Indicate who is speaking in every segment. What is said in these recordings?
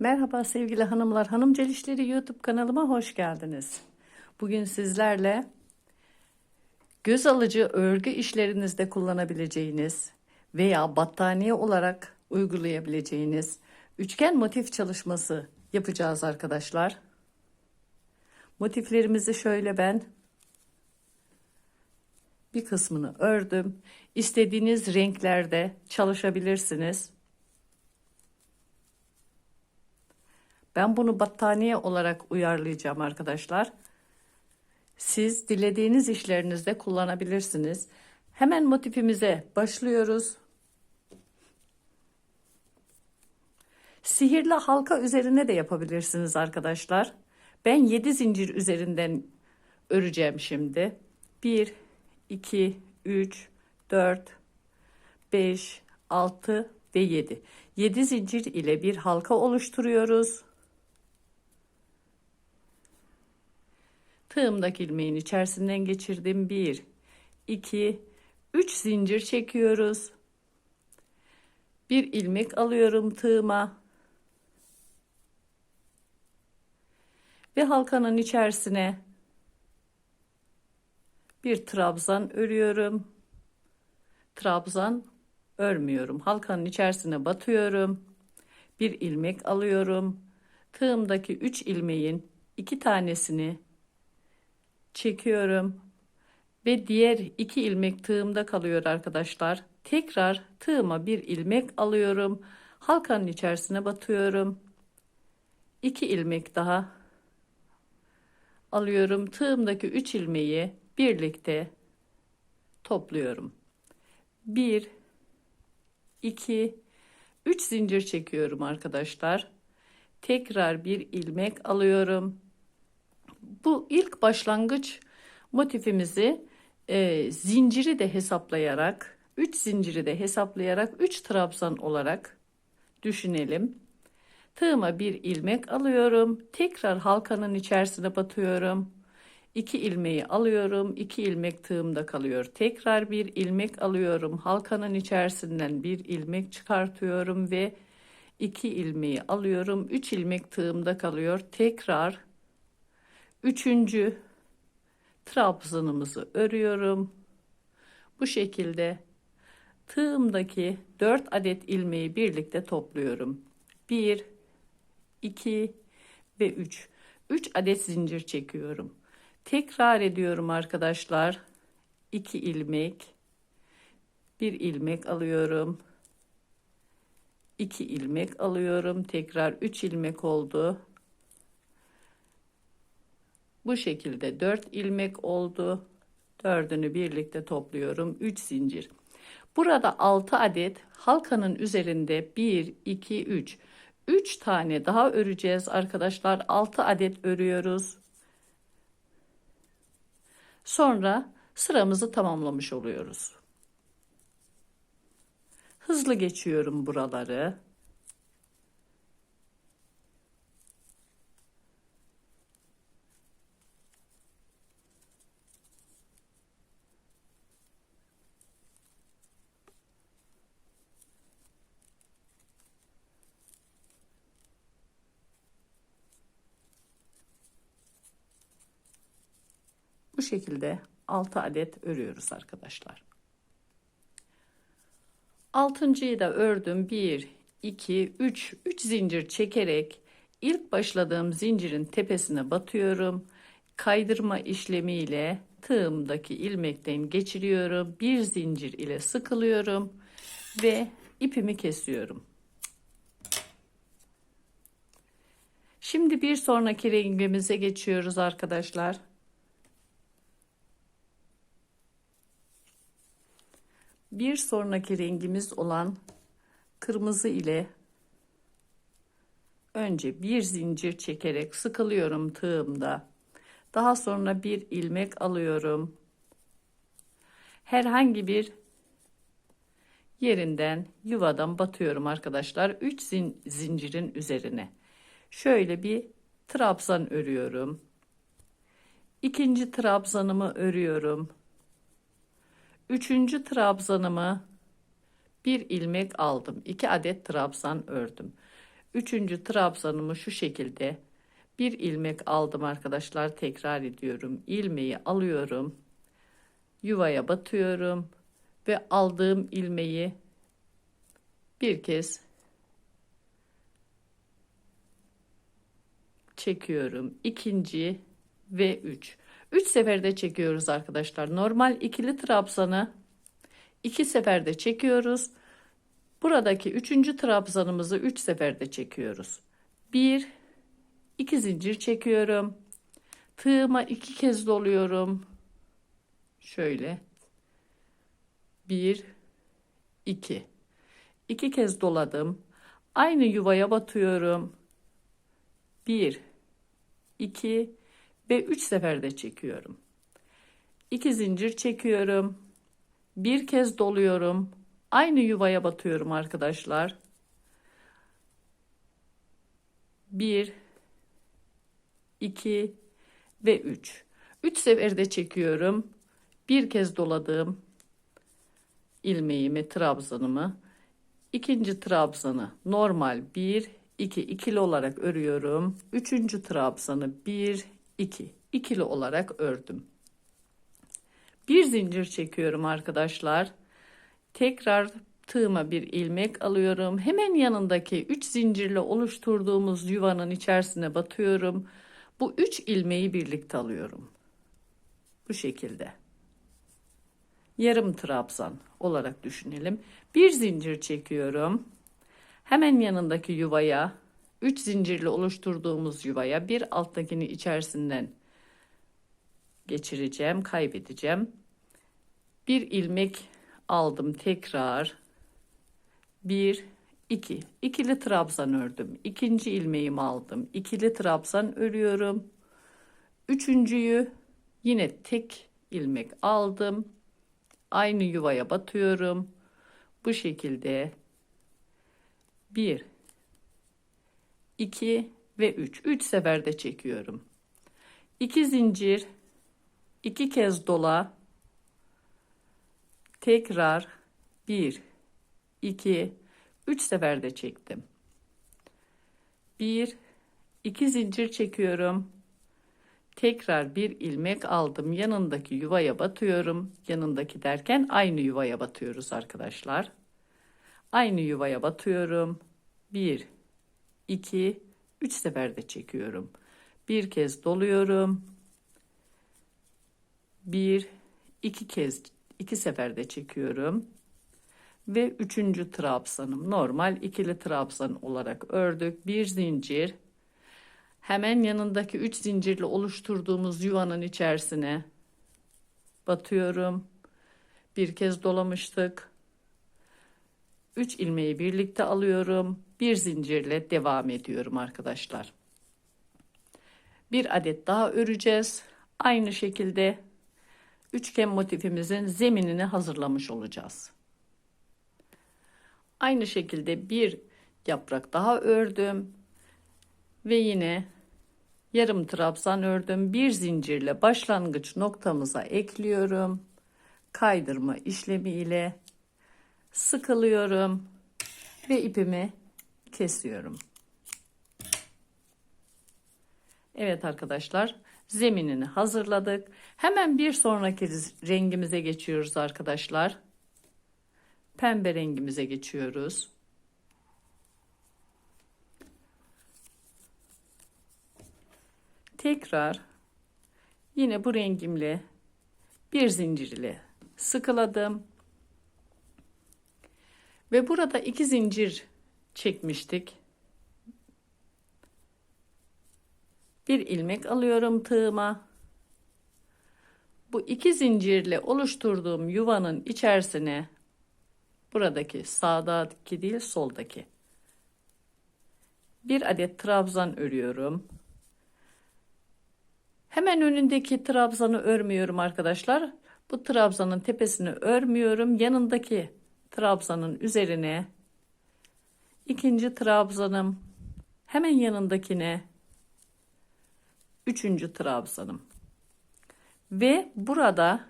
Speaker 1: Merhaba sevgili hanımlar, Hanım Celişleri YouTube kanalıma hoş geldiniz. Bugün sizlerle göz alıcı örgü işlerinizde kullanabileceğiniz veya battaniye olarak uygulayabileceğiniz üçgen motif çalışması yapacağız arkadaşlar. Motiflerimizi şöyle ben bir kısmını ördüm. İstediğiniz renklerde çalışabilirsiniz. Ben bunu battaniye olarak uyarlayacağım arkadaşlar. Siz dilediğiniz işlerinizde kullanabilirsiniz. Hemen motifimize başlıyoruz. Sihirli halka üzerine de yapabilirsiniz arkadaşlar. Ben 7 zincir üzerinden öreceğim şimdi. 1, 2, 3, 4, 5, 6 ve 7. 7 zincir ile bir halka oluşturuyoruz. Tığımdaki ilmeğin içerisinden geçirdim. 1, 2, 3 zincir çekiyoruz. Bir ilmek alıyorum tığıma. Ve halkanın içerisine bir trabzan örüyorum. Trabzan örmüyorum. Halkanın içerisine batıyorum. Bir ilmek alıyorum. Tığımdaki 3 ilmeğin iki tanesini çekiyorum ve diğer iki ilmek tığımda kalıyor arkadaşlar. Tekrar tığıma bir ilmek alıyorum. Halkanın içerisine batıyorum. İki ilmek daha alıyorum. Tığımdaki üç ilmeği birlikte topluyorum. Bir, iki, üç zincir çekiyorum arkadaşlar. Tekrar bir ilmek alıyorum bu ilk başlangıç motifimizi e, zinciri de hesaplayarak 3 zinciri de hesaplayarak 3 trabzan olarak düşünelim. Tığıma bir ilmek alıyorum. Tekrar halkanın içerisine batıyorum. 2 ilmeği alıyorum. 2 ilmek tığımda kalıyor. Tekrar bir ilmek alıyorum. Halkanın içerisinden bir ilmek çıkartıyorum ve 2 ilmeği alıyorum. 3 ilmek tığımda kalıyor. Tekrar Üçüncü trabzanımızı örüyorum. Bu şekilde tığımdaki 4 adet ilmeği birlikte topluyorum. 1 2 ve 3. 3 adet zincir çekiyorum. Tekrar ediyorum arkadaşlar. 2 ilmek bir ilmek alıyorum. 2 ilmek alıyorum. Tekrar 3 ilmek oldu. Bu şekilde 4 ilmek oldu. Dördünü birlikte topluyorum. 3 zincir. Burada 6 adet halkanın üzerinde 1, 2, 3. 3 tane daha öreceğiz arkadaşlar. 6 adet örüyoruz. Sonra sıramızı tamamlamış oluyoruz. Hızlı geçiyorum buraları. Bu şekilde 6 adet örüyoruz arkadaşlar. Altıncıyı da ördüm. 1, 2, 3, 3 zincir çekerek ilk başladığım zincirin tepesine batıyorum. Kaydırma işlemiyle tığımdaki ilmekten geçiriyorum. Bir zincir ile sıkılıyorum ve ipimi kesiyorum. Şimdi bir sonraki rengimize geçiyoruz arkadaşlar. Bir sonraki rengimiz olan kırmızı ile önce bir zincir çekerek sıkılıyorum tığımda. Daha sonra bir ilmek alıyorum. Herhangi bir yerinden yuvadan batıyorum arkadaşlar. 3 zin zincirin üzerine. Şöyle bir trabzan örüyorum. İkinci trabzanımı örüyorum. Üçüncü trabzanımı bir ilmek aldım. iki adet trabzan ördüm. Üçüncü trabzanımı şu şekilde bir ilmek aldım arkadaşlar. Tekrar ediyorum. İlmeği alıyorum. Yuvaya batıyorum ve aldığım ilmeği bir kez çekiyorum. İkinci ve üç. Üç seferde çekiyoruz arkadaşlar. Normal ikili trabzanı iki seferde çekiyoruz. Buradaki üçüncü trabzanımızı üç seferde çekiyoruz. Bir, iki zincir çekiyorum. Tığıma iki kez doluyorum. Şöyle. Bir, iki. İki kez doladım. Aynı yuvaya batıyorum. Bir, iki ve üç seferde çekiyorum. İki zincir çekiyorum. Bir kez doluyorum. Aynı yuvaya batıyorum arkadaşlar. Bir, iki ve üç. Üç seferde çekiyorum. Bir kez doladım ilmeğimi, trabzanımı. İkinci trabzanı normal 1, 2, ikili olarak örüyorum. Üçüncü trabzanı 1, 2, ikili olarak ördüm. Bir zincir çekiyorum arkadaşlar. Tekrar tığıma bir ilmek alıyorum. Hemen yanındaki 3 zincirle oluşturduğumuz yuvanın içerisine batıyorum. Bu 3 ilmeği birlikte alıyorum. Bu şekilde. Yarım trabzan olarak düşünelim. Bir zincir çekiyorum. Hemen yanındaki yuvaya 3 zincirle oluşturduğumuz yuvaya bir alttakini içerisinden geçireceğim, kaybedeceğim. Bir ilmek aldım tekrar. Bir, iki. İkili trabzan ördüm. İkinci ilmeğimi aldım. İkili trabzan örüyorum. Üçüncüyü yine tek ilmek aldım. Aynı yuvaya batıyorum. Bu şekilde 1 2 ve 3. 3 seferde çekiyorum. 2 zincir 2 kez dola tekrar 1 2 3 seferde çektim. 1 2 zincir çekiyorum. Tekrar bir ilmek aldım. Yanındaki yuvaya batıyorum. Yanındaki derken aynı yuvaya batıyoruz arkadaşlar. Aynı yuvaya batıyorum. 1 2 3 seferde çekiyorum. Bir kez doluyorum. 1 2 kez iki seferde çekiyorum. Ve üçüncü trabzanım normal ikili trabzan olarak ördük. Bir zincir Hemen yanındaki 3 zincirle oluşturduğumuz yuvanın içerisine batıyorum. Bir kez dolamıştık. 3 ilmeği birlikte alıyorum. Bir zincirle devam ediyorum arkadaşlar. Bir adet daha öreceğiz. Aynı şekilde üçgen motifimizin zeminini hazırlamış olacağız. Aynı şekilde bir yaprak daha ördüm ve yine yarım trabzan ördüm. Bir zincirle başlangıç noktamıza ekliyorum. Kaydırma işlemi ile sıkılıyorum ve ipimi kesiyorum. Evet arkadaşlar zeminini hazırladık. Hemen bir sonraki rengimize geçiyoruz arkadaşlar. Pembe rengimize geçiyoruz. tekrar yine bu rengimle bir zincir ile sıkıladım. Ve burada iki zincir çekmiştik. Bir ilmek alıyorum tığıma. Bu iki zincirle oluşturduğum yuvanın içerisine buradaki sağdaki değil soldaki bir adet trabzan örüyorum. Hemen önündeki trabzanı örmüyorum arkadaşlar. Bu trabzanın tepesini örmüyorum. Yanındaki trabzanın üzerine ikinci trabzanım. Hemen yanındakine. Üçüncü trabzanım. Ve burada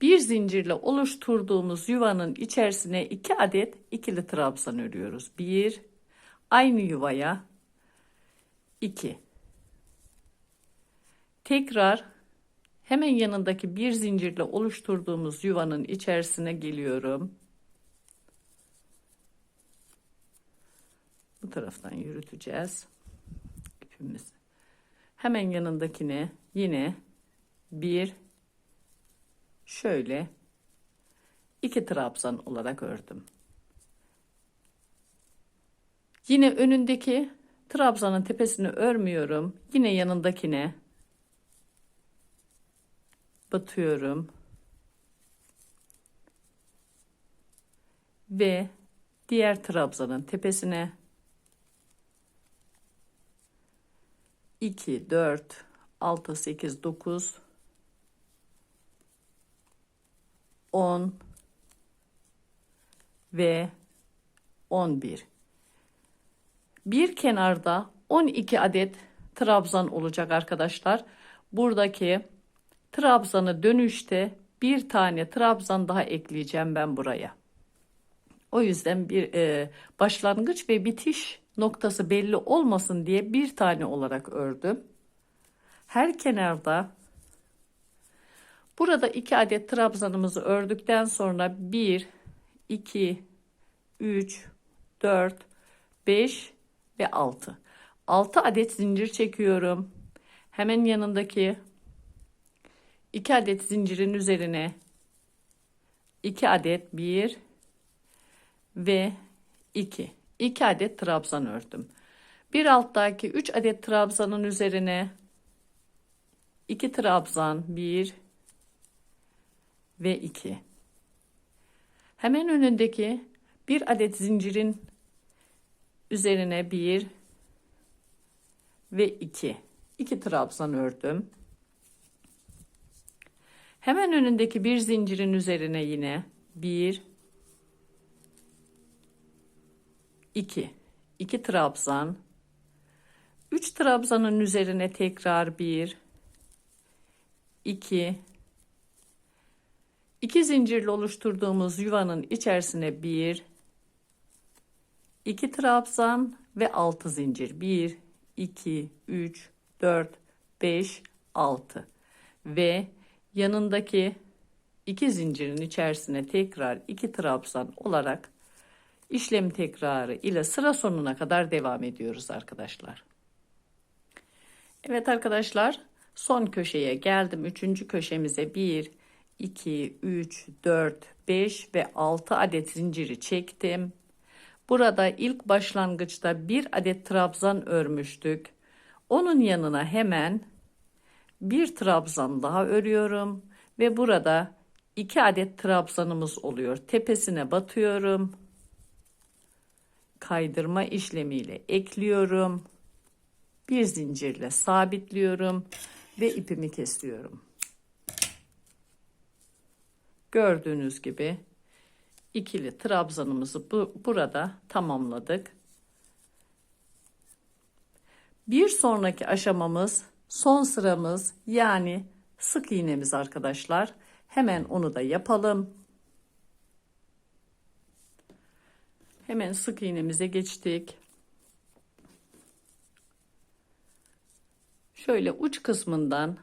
Speaker 1: bir zincirle oluşturduğumuz yuvanın içerisine iki adet ikili trabzan örüyoruz. Bir, aynı yuvaya. 2 tekrar hemen yanındaki bir zincirle oluşturduğumuz yuvanın içerisine geliyorum taraftan yürüteceğiz ipimizi hemen yanındakine yine bir şöyle iki trabzan olarak ördüm Yine önündeki trabzanın tepesini örmüyorum. Yine yanındakine batıyorum. Ve diğer trabzanın tepesine 2 4 6 8 9 10 ve 11 bir kenarda 12 adet trabzan olacak arkadaşlar. Buradaki trabzanı dönüşte bir tane trabzan daha ekleyeceğim ben buraya. O yüzden bir e, başlangıç ve bitiş noktası belli olmasın diye bir tane olarak ördüm. Her kenarda burada iki adet trabzanımızı ördükten sonra 1 2 3 4 5 ve 6. 6 adet zincir çekiyorum. Hemen yanındaki 2 adet zincirin üzerine 2 adet 1 ve 2. 2 adet trabzan ördüm. Bir alttaki 3 adet trabzanın üzerine 2 trabzan 1 ve 2. Hemen önündeki bir adet zincirin üzerine bir ve iki iki trabzan ördüm hemen önündeki bir zincirin üzerine yine bir iki. İki trabzan. Üç trabzanın üzerine tekrar bir. İki. İki zincirle oluşturduğumuz yuvanın içerisine bir. 2 trabzan ve 6 zincir. 1, 2, 3, 4, 5, 6 ve yanındaki iki zincirin içerisine tekrar 2 trabzan olarak işlem tekrarı ile sıra sonuna kadar devam ediyoruz arkadaşlar. Evet arkadaşlar son köşeye geldim. Üçüncü köşemize 1, 2, 3, 4, 5 ve 6 adet zinciri çektim. Burada ilk başlangıçta bir adet trabzan örmüştük. Onun yanına hemen bir trabzan daha örüyorum ve burada iki adet trabzanımız oluyor. Tepesine batıyorum. Kaydırma işlemiyle ekliyorum. Bir zincirle sabitliyorum ve ipimi kesiyorum. Gördüğünüz gibi ikili trabzanımızı bu, burada tamamladık. Bir sonraki aşamamız son sıramız yani sık iğnemiz arkadaşlar. Hemen onu da yapalım. Hemen sık iğnemize geçtik. Şöyle uç kısmından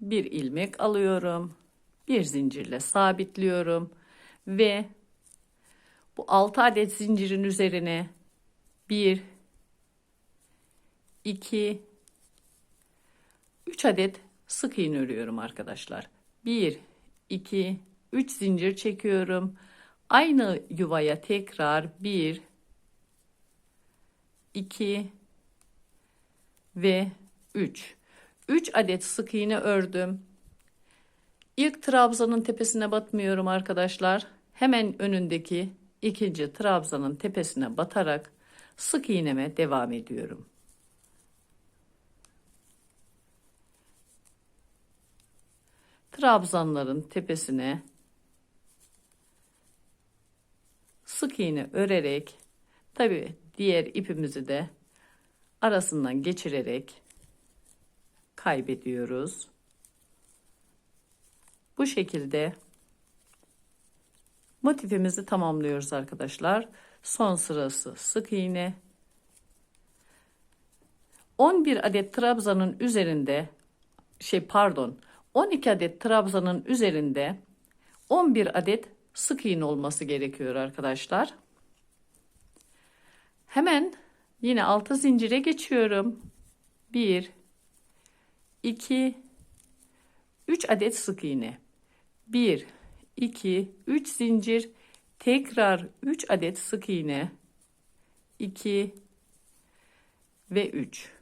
Speaker 1: bir ilmek alıyorum. Bir zincirle sabitliyorum ve bu 6 adet zincirin üzerine 1 2 3 adet sık iğne örüyorum arkadaşlar. 1 2 3 zincir çekiyorum. Aynı yuvaya tekrar 1 2 ve 3. 3 adet sık iğne ördüm. İlk trabzanın tepesine batmıyorum arkadaşlar. Hemen önündeki ikinci trabzanın tepesine batarak sık iğneme devam ediyorum. Trabzanların tepesine sık iğne örerek tabi diğer ipimizi de arasından geçirerek kaybediyoruz. Bu şekilde Motifimizi tamamlıyoruz arkadaşlar. Son sırası sık iğne. 11 adet trabzanın üzerinde şey pardon 12 adet trabzanın üzerinde 11 adet sık iğne olması gerekiyor arkadaşlar. Hemen yine 6 zincire geçiyorum. 1 2 3 adet sık iğne. 1 2 3 zincir tekrar 3 adet sık iğne. 2 ve 3.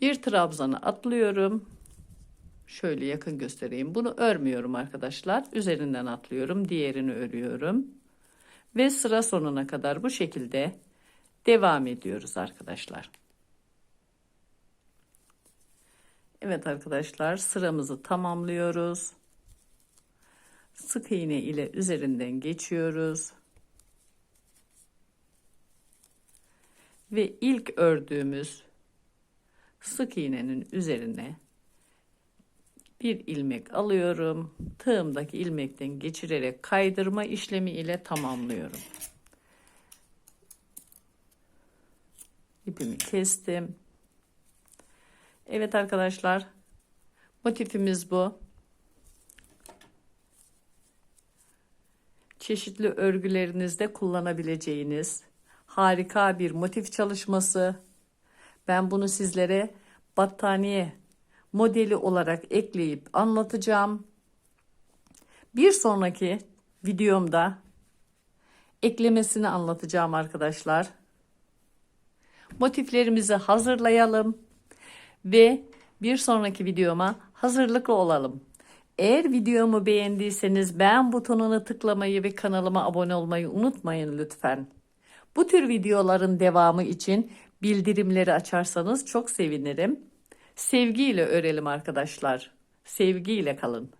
Speaker 1: Bir trabzanı atlıyorum. Şöyle yakın göstereyim. Bunu örmüyorum arkadaşlar. Üzerinden atlıyorum. Diğerini örüyorum. Ve sıra sonuna kadar bu şekilde devam ediyoruz arkadaşlar. Evet arkadaşlar sıramızı tamamlıyoruz. Sık iğne ile üzerinden geçiyoruz. Ve ilk ördüğümüz sık iğnenin üzerine bir ilmek alıyorum. Tığımdaki ilmekten geçirerek kaydırma işlemi ile tamamlıyorum. İpimi kestim. Evet arkadaşlar. Motifimiz bu. Çeşitli örgülerinizde kullanabileceğiniz harika bir motif çalışması. Ben bunu sizlere battaniye modeli olarak ekleyip anlatacağım. Bir sonraki videomda eklemesini anlatacağım arkadaşlar. Motiflerimizi hazırlayalım ve bir sonraki videoma hazırlıklı olalım. Eğer videomu beğendiyseniz beğen butonuna tıklamayı ve kanalıma abone olmayı unutmayın lütfen. Bu tür videoların devamı için bildirimleri açarsanız çok sevinirim. Sevgiyle örelim arkadaşlar. Sevgiyle kalın.